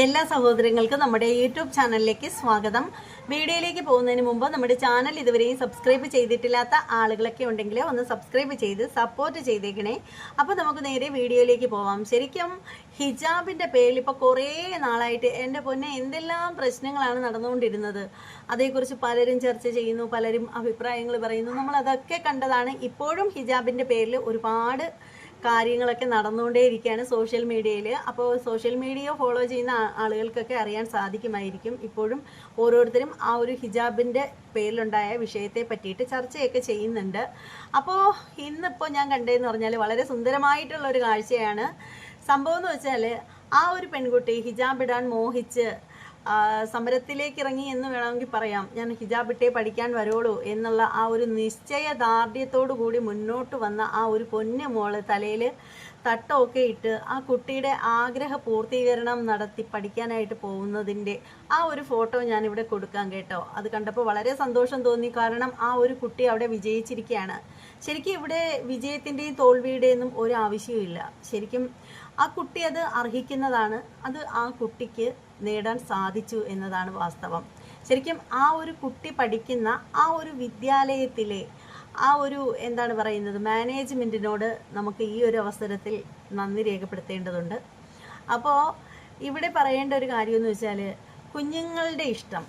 എല്ലാ സഹോദരങ്ങൾക്കും നമ്മുടെ യൂട്യൂബ് ചാനലിലേക്ക് സ്വാഗതം. വീഡിയോയിലേക്ക് പോകുന്നതിന് മുമ്പ് നമ്മുടെ ചാനൽ ഇതുവരെയും സബ്സ്ക്രൈബ് ചെയ്തിട്ടില്ലാത്ത ആളുകളൊക്കെ ഉണ്ടെങ്കിൽ ഒന്ന് സബ്സ്ക്രൈബ് ചെയ്ത് സപ്പോർട്ട് ചെയ്തേക്കണേ. അപ്പോൾ നമുക്ക് നേരെ വീഡിയോയിലേക്ക് പോവാം. ശരിക്കും ഹിജാബിന്റെ പേരിൽ ഇപ്പോൾ കുറേ നാളായിട്ട് എന്റെ പൊന്നെ എന്തെല്ലാം പ്രശ്നങ്ങളാണ് നടന്നുകൊണ്ടിരുന്നത്. അതേക്കുറിച്ച് പലരും ചർച്ച ചെയ്യുന്നു പലരും അഭിപ്രായങ്ങൾ പറയുന്നു. നമ്മൾ അതൊക്കെ കണ്ടതാണ് ഇപ്പോഴും ഹിജാബിന്റെ പേരിൽ ഒരുപാട് കാര്യങ്ങളൊക്കെ നടന്നുകൊണ്ടേയിരിക്കുകയാണ് സോഷ്യൽ മീഡിയയിൽ. അപ്പോൾ സോഷ്യൽ മീഡിയ ഫോളോ ചെയ്യുന്ന ആളുകൾക്കൊക്കെ അറിയാൻ സാധിക്കുമായിരിക്കും. ഇപ്പോഴും ഓരോരുത്തരും ആ ഒരു ഹിജാബിന്റെ പേരിലുണ്ടായ വിഷയത്തെ പറ്റിയിട്ട് ചർച്ചയൊക്കെ ചെയ്യുന്നുണ്ട്. അപ്പോൾ ഇന്നിപ്പോൾ ഞാൻ കണ്ടതെന്ന് പറഞ്ഞാൽ വളരെ സുന്ദരമായിട്ടുള്ള ഒരു കാഴ്ചയാണ്. സംഭവം എന്ന് വെച്ചാൽ ആ ഒരു പെൺകുട്ടി ഹിജാബ് ഇടാൻ മോഹിച്ച് സമരത്തിലേക്ക് ഇറങ്ങി എന്ന് വേണമെങ്കിൽ പറയാം. ഞാൻ ഹിജാബ് ഇട്ടേ പഠിക്കാൻ വരുള്ളൂ എന്നുള്ള ആ ഒരു നിശ്ചയദാർഢ്യത്തോടു കൂടി മുന്നോട്ട് വന്ന ആ ഒരു പൊന്നു മോൾ തലയിൽ തട്ടമൊക്കെ ഇട്ട് ആ കുട്ടിയുടെ ആഗ്രഹ പൂർത്തീകരണം നടത്തി പഠിക്കാനായിട്ട് പോകുന്നതിന്റെ ആ ഒരു ഫോട്ടോ ഞാനിവിടെ കൊടുക്കാൻ കേട്ടോ. അത് കണ്ടപ്പോൾ വളരെ സന്തോഷം തോന്നി. കാരണം ആ ഒരു കുട്ടി അവിടെ വിജയിച്ചിരിക്കുകയാണ്. ശരിക്കും ഇവിടെ വിജയത്തിന്റെയും തോൽവിയുടെയൊന്നും ഒരു ആവശ്യമില്ല ശരിക്കും ആ കുട്ടി അത് അർഹിക്കുന്നതാണ്. അത് ആ കുട്ടിക്ക് നേടാൻ സാധിച്ചു എന്നതാണ് വാസ്തവം. ശരിക്കും ആ ഒരു കുട്ടി പഠിക്കുന്ന ആ ഒരു വിദ്യാലയത്തിലെ ആ ഒരു എന്താണ് പറയുന്നത് മാനേജ്മെന്റിനോട് നമുക്ക് ഈ ഒരു അവസരത്തിൽ നന്ദി രേഖപ്പെടുത്തേണ്ടതുണ്ട്. അപ്പോൾ ഇവിടെ പറയേണ്ട ഒരു കാര്യം എന്ന് വെച്ചാൽ കുഞ്ഞുങ്ങളുടെ ഇഷ്ടം.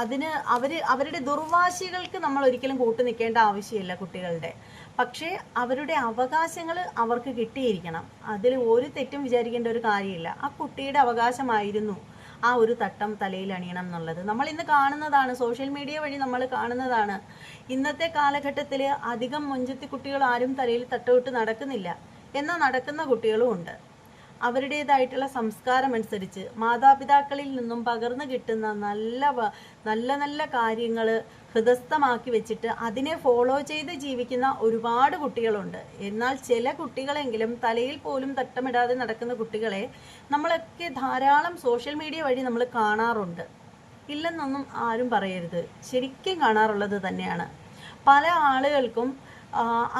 അതിന് അവർ അവരുടെ ദുർവാശികൾക്ക് നമ്മൾ ഒരിക്കലും കൂട്ടു നിൽക്കേണ്ട ആവശ്യമില്ല കുട്ടികളുടെ. പക്ഷേ അവരുടെ അവകാശങ്ങൾ അവർക്ക് കിട്ടിയിരിക്കണം. അതിൽ ഒരു തെറ്റും വിചാരിക്കേണ്ട ഒരു കാര്യമില്ല. ആ കുട്ടിയുടെ അവകാശമായിരുന്നു ആ ഒരു തട്ടം തലയിൽ അണിയണം എന്നുള്ളത്. നമ്മൾ ഇന്ന് കാണുന്നതാണ് സോഷ്യൽ മീഡിയ വഴി നമ്മൾ കാണുന്നതാണ്. ഇന്നത്തെ കാലഘട്ടത്തിൽ അധികം മുഞ്ചത്തി കുട്ടികൾ ആരും തലയിൽ തട്ടമിട്ട് നടക്കുന്നില്ല. എന്നാൽ നടക്കുന്ന കുട്ടികളും ഉണ്ട്. അവരുടേതായിട്ടുള്ള സംസ്കാരം അനുസരിച്ച് മാതാപിതാക്കളിൽ നിന്നും പകർന്നു കിട്ടുന്ന നല്ല നല്ല നല്ല കാര്യങ്ങൾ ഹൃദസ്ഥമാക്കി വെച്ചിട്ട് അതിനെ ഫോളോ ചെയ്ത് ജീവിക്കുന്ന ഒരുപാട് കുട്ടികളുണ്ട്. എന്നാൽ ചില കുട്ടികളെങ്കിലും തലയിൽ പോലും തട്ടമിടാതെ നടക്കുന്ന കുട്ടികളെ നമ്മളൊക്കെ ധാരാളം സോഷ്യൽ മീഡിയ വഴി നമ്മൾ കാണാറുണ്ട്. ഇല്ലെന്നൊന്നും ആരും പറയരുത്. ശരിക്കും കാണാറുള്ളത് തന്നെയാണ്. പല ആളുകൾക്കും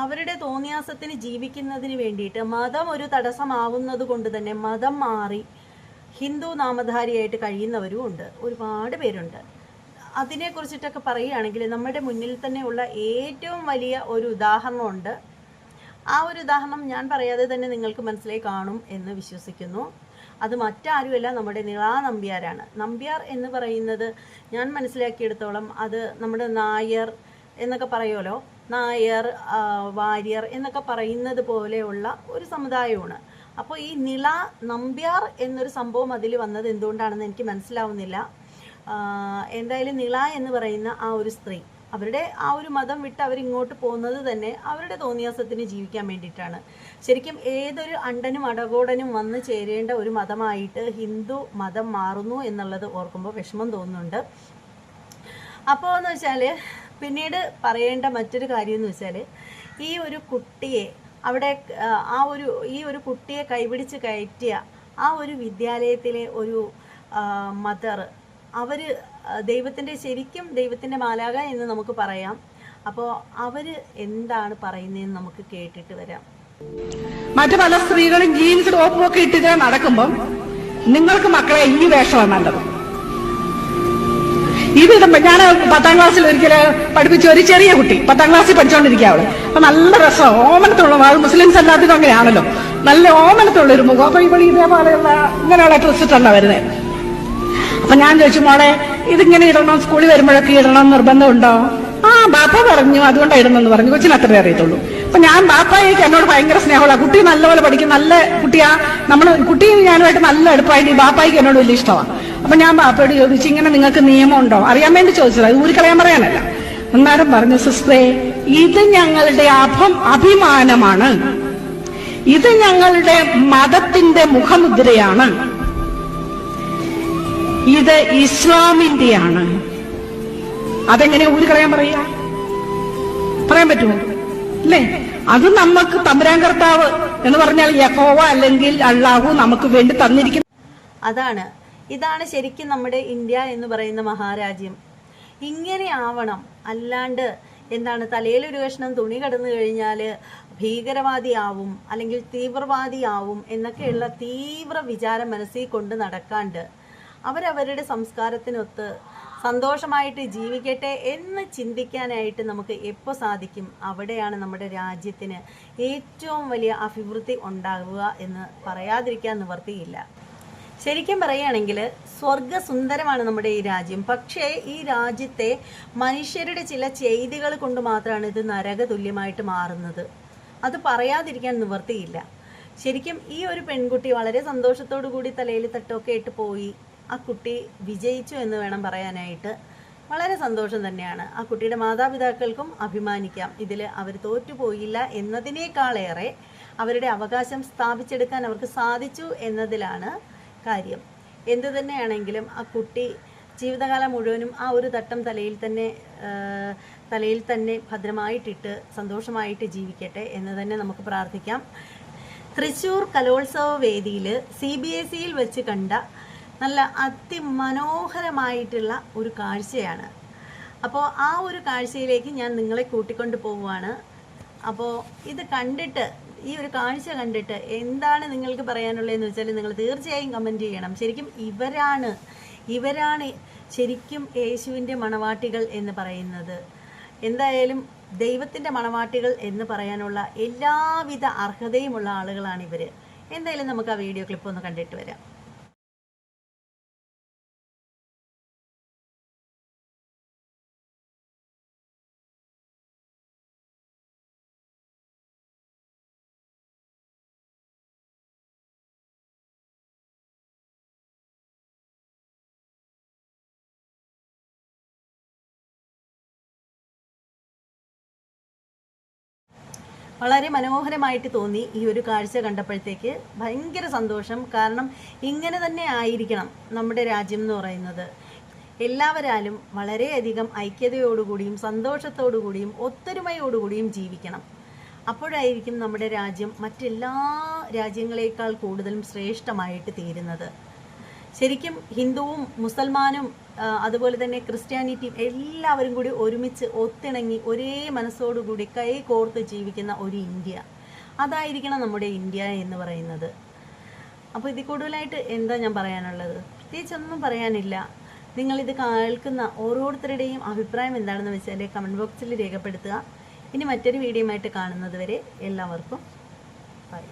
അവരുടെ തോന്നിയാസത്തിന് ജീവിക്കുന്നതിന് വേണ്ടിയിട്ട് മതം ഒരു തടസ്സമാവുന്നത് കൊണ്ട് തന്നെ മതം മാറി ഹിന്ദു നാമധാരിയായിട്ട് കഴിയുന്നവരും ഉണ്ട്. ഒരുപാട് പേരുണ്ട്. അതിനെക്കുറിച്ചിട്ടൊക്കെ പറയുകയാണെങ്കിൽ നമ്മുടെ മുന്നിൽ തന്നെയുള്ള ഏറ്റവും വലിയ ഒരു ഉദാഹരണമുണ്ട്. ആ ഒരു ഉദാഹരണം ഞാൻ പറയാതെ തന്നെ നിങ്ങൾക്ക് മനസ്സിലായി കാണും എന്ന് വിശ്വസിക്കുന്നു. അത് മറ്റാരുമല്ല നമ്മുടെ നിളാ നമ്പ്യാരാണ്. നമ്പ്യാർ എന്ന് പറയുന്നത് ഞാൻ മനസ്സിലാക്കിയെടുത്തോളം അത് നമ്മുടെ നായർ എന്നൊക്കെ പറയുമല്ലോ. നായർ വാര്യർ എന്നൊക്കെ പറയുന്നത് പോലെയുള്ള ഒരു സമുദായമാണ്. അപ്പോൾ ഈ നിള നമ്പ്യാർ എന്നൊരു സംഭവം അതിൽ വന്നത് എന്തുകൊണ്ടാണെന്ന് എനിക്ക് മനസ്സിലാവുന്നില്ല. എന്തായാലും നിള എന്ന് പറയുന്ന ആ ഒരു സ്ത്രീ അവരുടെ ആ ഒരു മതം വിട്ട് അവരിങ്ങോട്ട് പോകുന്നത് തന്നെ അവരുടെ തോന്നിയാസത്തിന് ജീവിക്കാൻ വേണ്ടിയിട്ടാണ്. ശരിക്കും ഏതൊരു അണ്ടനും അടകോടനും വന്ന് ചേരേണ്ട ഒരു മതമായിട്ട് ഹിന്ദു മതം മാറുന്നു എന്നുള്ളത് ഓർക്കുമ്പോൾ വിഷമം തോന്നുന്നുണ്ട്. അപ്പോൾ എന്ന് വെച്ചാൽ പിന്നീട് പറയേണ്ട മറ്റൊരു കാര്യം എന്ന് വെച്ചാൽ ഈ ഒരു കുട്ടിയെ അവിടെ ആ, ഒരു ഈ ഒരു കുട്ടിയെ കൈപിടിച്ച് കയറ്റിയ ആ ഒരു വിദ്യാലയത്തിലെ ഒരു മദർ അവർ ദൈവത്തിന്റെ ശരിക്കും ദൈവത്തിന്റെ മാലാക എന്ന് നമുക്ക് പറയാം. അപ്പോൾ അവർ എന്താണ് പറയുന്നതെന്ന് നമുക്ക് കേട്ടിട്ട് വരാം. മറ്റു പല സ്ത്രീകളും ജീൻസ് ടോപ്പും ഒക്കെ ഇട്ടിട്ട് നടക്കുമ്പം നിങ്ങൾക്ക് മക്കളെ ഈ വേഷമാണ് നല്ലത്. ഇത് ഞാൻ പത്താം ക്ലാസ്സിൽ ഒരിക്കലും പഠിപ്പിച്ച ഒരു ചെറിയ കുട്ടി പത്താം ക്ലാസ്സിൽ പഠിച്ചുകൊണ്ടിരിക്കുക അവൾ. അപ്പൊ നല്ല രസം ഓമനത്തുള്ള മുസ്ലിംസ് എല്ലാത്തിനും അങ്ങനെയാണല്ലോ. നല്ല ഓമനത്തുള്ള ഒരു മുഖം. അപ്പൊ ഇവിടെ ഇതേപോലെയുള്ള ഇങ്ങനെയുള്ള ഡ്രസ് ഇട്ടല്ല വരുന്നത് അപ്പൊ ഞാൻ ചോദിച്ചു മോളെ ഇതിങ്ങനെ ഇടണം സ്കൂളിൽ വരുമ്പോഴൊക്കെ ഇടണം നിർബന്ധമുണ്ടോ? ആ ബാപ്പ പറഞ്ഞു അതുകൊണ്ടാണ് ഇടുന്നെന്ന് പറഞ്ഞു. കൊച്ചിന് അത്രേ അറിയത്തുള്ളൂ. അപ്പൊ ഞാൻ ബാപ്പായിക്ക് എന്നോട് ഭയങ്കര സ്നേഹമുള്ള കുട്ടി നല്ലപോലെ പഠിക്കും. നല്ല കുട്ടിയാ. നമ്മൾ കുട്ടിയും ഞാനുമായിട്ട് നല്ല അടുപ്പായിട്ട് ഈ ബാപ്പായിക്ക് എന്നോട് വലിയ ഇഷ്ടമാണ് അപ്പൊ ഞാൻ ബാപ്പയോട് ചോദിച്ചു ഇങ്ങനെ നിങ്ങൾക്ക് നിയമം ഉണ്ടോ അറിയാൻ വേണ്ടി ചോദിച്ചത് അത് ഊരിക്കളയാൻ പറയാനല്ല. അന്നേരം പറഞ്ഞു സിസ്റ്ററേ ഇത് ഞങ്ങളുടെ അഭം അഭിമാനമാണ്. ഇത് ഞങ്ങളുടെ മതത്തിന്റെ മുഖമുദ്രയാണ്. ഇത് ഇസ്ലാമിന്റെയാണ്. അതെങ്ങനെ ഊരിക്കളയാൻ പറയാ പറയാൻ പറ്റുമോ? അല്ലേ? അത് നമുക്ക് തമ്പുരാൻ കർത്താവ് എന്ന് പറഞ്ഞാൽ യഹോവ അല്ലെങ്കിൽ അള്ളാഹു നമുക്ക് വേണ്ടി തന്നിരിക്കുന്ന അതാണ് ഇതാണ് ശരിക്കും നമ്മുടെ ഇന്ത്യ എന്ന് പറയുന്ന മഹാരാജ്യം. ഇങ്ങനെ ആവണം. അല്ലാണ്ട് എന്താണ് തലയിൽ ഒരു കഷ്ണം തുണി കടന്നു കഴിഞ്ഞാൽ ഭീകരവാദിയാവും അല്ലെങ്കിൽ തീവ്രവാദിയാവും എന്നൊക്കെയുള്ള തീവ്ര വിചാരം മനസ്സിൽ കൊണ്ട് നടക്കാണ്ട് അവരവരുടെ സംസ്കാരത്തിനൊത്ത് സന്തോഷമായിട്ട് ജീവിക്കട്ടെ എന്ന് ചിന്തിക്കാനായിട്ട് നമുക്ക് എപ്പോൾ സാധിക്കും? അവിടെയാണ് നമ്മുടെ രാജ്യത്തിന് ഏറ്റവും വലിയ അഭിവൃദ്ധി ഉണ്ടാകുക എന്ന് പറയാതിരിക്കാൻ നിവർത്തിയില്ല. ശരിക്കും പറയുകയാണെങ്കിൽ സ്വർഗസുന്ദരമാണ് നമ്മുടെ ഈ രാജ്യം. പക്ഷേ ഈ രാജ്യത്തെ മനുഷ്യരുടെ ചില ചെയ്തികൾ കൊണ്ട് മാത്രമാണ് ഇത് നരക തുല്യമായിട്ട് മാറുന്നത്. അത് പറയാതിരിക്കാൻ നിവർത്തിയില്ല ശരിക്കും ഈ ഒരു പെൺകുട്ടി വളരെ സന്തോഷത്തോടു കൂടി തലയിൽ തട്ടൊക്കെ ഇട്ട് പോയി. ആ കുട്ടി വിജയിച്ചു എന്ന് വേണം പറയാനായിട്ട്. വളരെ സന്തോഷം തന്നെയാണ്. ആ കുട്ടിയുടെ മാതാപിതാക്കൾക്കും അഭിമാനിക്കാം. ഇതിൽ അവർ തോറ്റുപോയില്ല എന്നതിനേക്കാളേറെ അവരുടെ അവകാശം സ്ഥാപിച്ചെടുക്കാൻ അവർക്ക് സാധിച്ചു എന്നതിലാണ് കാര്യം. എന്തു തന്നെയാണെങ്കിലും ആ കുട്ടി ജീവിതകാലം മുഴുവനും ആ ഒരു തട്ടം തലയിൽ തന്നെ തലയിൽ തന്നെ ഭദ്രമായിട്ടിട്ട് സന്തോഷമായിട്ട് ജീവിക്കട്ടെ എന്ന് തന്നെ നമുക്ക് പ്രാർത്ഥിക്കാം. തൃശ്ശൂർ കലോത്സവ വേദിയിൽ സി ബി എസ് സിയിൽ വെച്ച് കണ്ട നല്ല അതിമനോഹരമായിട്ടുള്ള ഒരു കാഴ്ചയാണ്. അപ്പോൾ ആ ഒരു കാഴ്ചയിലേക്ക് ഞാൻ നിങ്ങളെ കൂട്ടിക്കൊണ്ട് പോവുകയാണ്. അപ്പോൾ ഇത് കണ്ടിട്ട് ഈ ഒരു കാഴ്ച കണ്ടിട്ട് എന്താണ് നിങ്ങൾക്ക് പറയാനുള്ളതെന്ന് വെച്ചാൽ നിങ്ങൾ തീർച്ചയായും കമന്റ് ചെയ്യണം. ശരിക്കും ഇവരാണ് ഇവരാണ് ശരിക്കും യേശുവിന്റെ മണവാട്ടികൾ എന്ന് പറയുന്നത്. എന്തായാലും ദൈവത്തിന്റെ മണവാട്ടികൾ എന്ന് പറയാനുള്ള എല്ലാവിധ അർഹതയുമുള്ള ആളുകളാണ് ഇവർ എന്തായാലും നമുക്ക് ആ വീഡിയോ ക്ലിപ്പ് ഒന്ന് കണ്ടിട്ട് വരാം. വളരെ മനോഹരമായിട്ട് തോന്നി ഈ ഒരു കാഴ്ച കണ്ടപ്പോഴത്തേക്ക്. ഭയങ്കര സന്തോഷം. കാരണം ഇങ്ങനെ തന്നെ ആയിരിക്കണം നമ്മുടെ രാജ്യം എന്ന് പറയുന്നത്. എല്ലാവരാലും വളരെയധികം ഐക്യതയോടുകൂടിയും സന്തോഷത്തോടുകൂടിയും ഒത്തൊരുമയോടുകൂടിയും ജീവിക്കണം. അപ്പോഴായിരിക്കും നമ്മുടെ രാജ്യം മറ്റെല്ലാ രാജ്യങ്ങളേക്കാൾ കൂടുതലും ശ്രേഷ്ഠമായിട്ട് തീരുന്നത്. ശരിക്കും ഹിന്ദുവും മുസൽമാനും അതുപോലെ തന്നെ ക്രിസ്ത്യാനിറ്റിയും എല്ലാവരും കൂടി ഒരുമിച്ച് ഒത്തിണങ്ങി ഒരേ മനസ്സോടുകൂടി കൈ കോർത്ത് ജീവിക്കുന്ന ഒരു ഇന്ത്യ. അതായിരിക്കണം നമ്മുടെ ഇന്ത്യ എന്ന് പറയുന്നത്. അപ്പോൾ ഇതിൽ കൂടുതലായിട്ട് എന്താ ഞാൻ പറയാനുള്ളത്? പ്രത്യേകിച്ചൊന്നും പറയാനില്ല. നിങ്ങളിത് കേൾക്കുന്ന ഓരോരുത്തരുടെയും അഭിപ്രായം എന്താണെന്ന് വെച്ചാൽ കമന്റ് ബോക്സിൽ രേഖപ്പെടുത്തുക. ഇനി മറ്റൊരു വീഡിയോ ആയിട്ട് കാണുന്നത് വരെ എല്ലാവർക്കും ബൈ